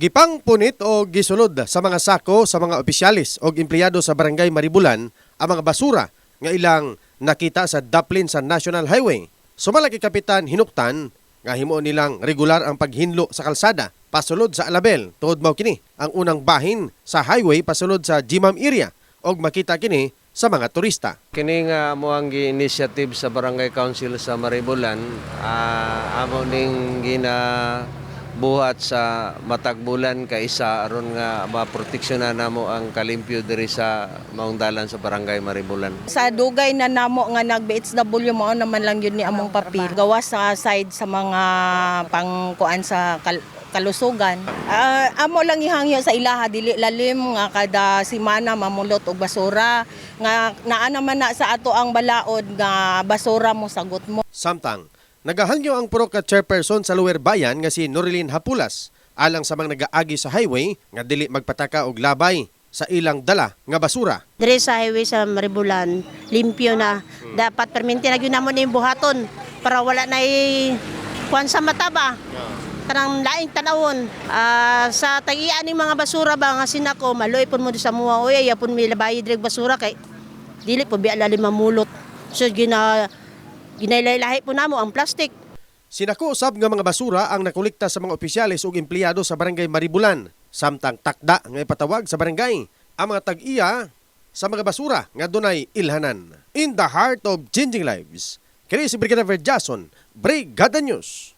Gipang punit o gisulod sa mga sako sa mga opisyalis o empleyado sa barangay Maribulan ang mga basura nga ilang nakita sa Daplin sa National Highway. Sumalaki Kapitan Hinuktan nga himo nilang regular ang paghinlo sa kalsada pasulod sa Alabel tuod mao kini ang unang bahin sa highway pasulod sa Jimam area og makita kini sa mga turista. Kini nga mo ang initiative sa Barangay Council sa Maribulan, ah, amo ning gina buhat sa matag bulan kay isa aron nga maproteksyonan namo ang kalimpyo diri sa maungdalan sa Barangay Maribulan. Sa dugay na namo nga nag-BHW mo naman lang yun ni among papel. Gawa sa side sa mga pangkuan sa kal- kalusugan. Ah, amo lang ihangyo sa ilaha dili lalim nga kada simana mamulot og basura nga naa naman na sa ato ang balaod nga basura mo sagot mo. Samtang, nagahanyo ang pro ka chairperson sa Lower Bayan nga si Norilyn Hapulas alang sa mga nagaagi sa highway nga dili magpataka og labay sa ilang dala nga basura. Dire sa highway sa Maribulan, limpyo na. Dapat perminti na gyud namo ni buhaton para wala na kuan sa mata ba. Kanang laing tanawon. Ah, sa tagian ni mga basura ba nga sinako maloy pun mo sa muwa oy yapon mi labayi dire basura kay dili po biya lalim mamulot. So gina ginailahi po namo ang plastic. Sinako usab nga mga basura ang nakolekta sa mga opisyalis ug empleyado sa barangay Maribulan. Samtang takda nga ipatawag sa barangay ang mga tag-iya sa mga basura nga dunay ilhanan. In the heart of changing lives, kini si Brigadier Jason, Brigada News.